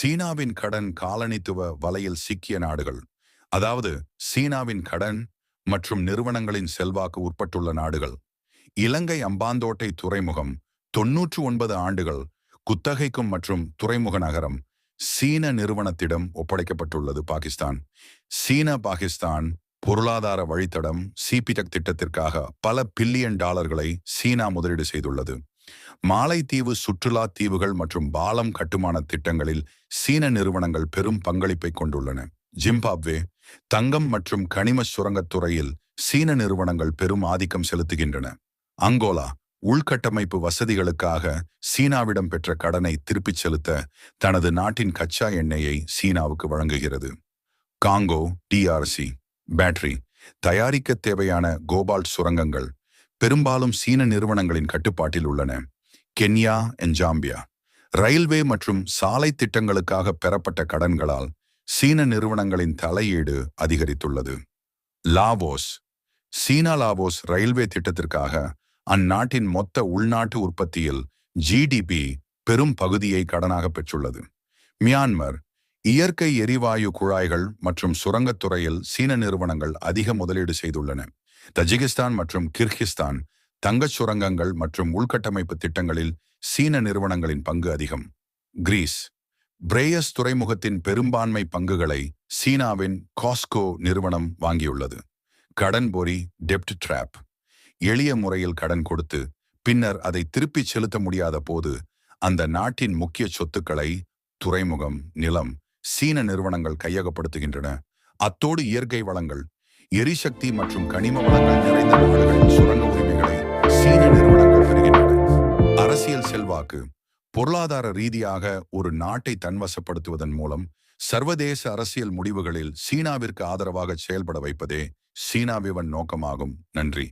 சீனாவின் கடன் காலனித்துவ வலையில் சிக்கிய நாடுகள் அதாவது சீனாவின் கடன் மற்றும் நிறுவனங்களின் செல்வாக்கு உட்பட்டுள்ள நாடுகள். இலங்கை அம்பாந்தோட்டை துறைமுகம் தொன்னூற்று ஒன்பது ஆண்டுகள் குத்தகைக்கும் மற்றும் துறைமுக நகரம் சீன நிறுவனத்திடம் ஒப்படைக்கப்பட்டுள்ளது பாகிஸ்தான். சீன பாகிஸ்தான் பொருளாதார வழித்தடம் சிபிடெக் திட்டத்திற்காக பல பில்லியன் டாலர்களை சீனா முதலீடு செய்துள்ளது. மாலைத்தீவு சுற்றுலா தீவுகள் மற்றும் பாலம் கட்டுமான திட்டங்களில் சீன நிறுவனங்கள் பெரும் பங்களிப்பை கொண்டுள்ளன. ஜிம்பாப்வே தங்கம் மற்றும் கனிம சுரங்கத் துறையில் சீன நிறுவனங்கள் பெரும் ஆதிக்கம் செலுத்துகின்றன. அங்கோலா உள்கட்டமைப்பு வசதிகளுக்காக சீனாவிடம் பெற்ற கடனை திருப்பிச் செலுத்த தனது நாட்டின் கச்சா எண்ணெயை சீனாவுக்கு வழங்குகிறது. காங்கோ டிஆர்சி பேட்டரி தயாரிக்க தேவையான கோபால்ட் சுரங்கங்கள் பெரும்பாலும் சீன நிறுவனங்களின் கட்டுப்பாட்டில் உள்ளன. கென்யா என்ஜாம்பியா ரயில்வே மற்றும் சாலை திட்டங்களுக்காக பெறப்பட்ட கடன்களால் சீன நிறுவனங்களின் தலையீடு அதிகரித்துள்ளது. லாவோஸ் சீனா லாவோஸ் ரயில்வே திட்டத்திற்காக அந்நாட்டின் மொத்த உள்நாட்டு உற்பத்தியில் ஜிடிபி பெரும் பகுதியை கடனாக பெற்றுள்ளது. மியான்மர் இயற்கை எரிவாயு குழாய்கள் மற்றும் சுரங்கத் துறையில் சீன நிறுவனங்கள் அதிக முதலீடு செய்துள்ளன. தஜிகிஸ்தான் மற்றும் கிர்கிஸ்தான் தங்கச் சுரங்கங்கள் மற்றும் உள்கட்டமைப்பு திட்டங்களில் சீன நிறுவனங்களின் பங்கு அதிகம். கிரீஸ் பிரேயஸ் துறைமுகத்தின் பெரும்பான்மை பங்குகளை சீனாவின் காஸ்கோ நிறுவனம் வாங்கியுள்ளது. கடன் பொறி டெப்ட் ட்ராப். எளிய முறையில் கடன் கொடுத்து பின்னர் அதை திருப்பிச் செலுத்த முடியாத போது அந்த நாட்டின் முக்கிய சொத்துக்களை துறைமுகம் நிலம் சீன நிறுவனங்கள் கையகப்படுத்துகின்றன. அத்தோடு இயற்கை வளங்கள் எரிசக்தி மற்றும் கனிம வளங்கள் நிறைந்த நாடுகளின் சுரங்க உரிமைகளை சீன நிறுவனங்கள் பெறுகின்றன. அரசியல் செல்வாக்கு பொருளாதார ரீதியாக ஒரு நாட்டை தன்வசப்படுத்துவதன் மூலம் சர்வதேச அரசியல் முடிவுகளில் சீனாவிற்கு ஆதரவாக செயல்பட வைப்பதே சீனாவிவன் நோக்கமாகும். நன்றி.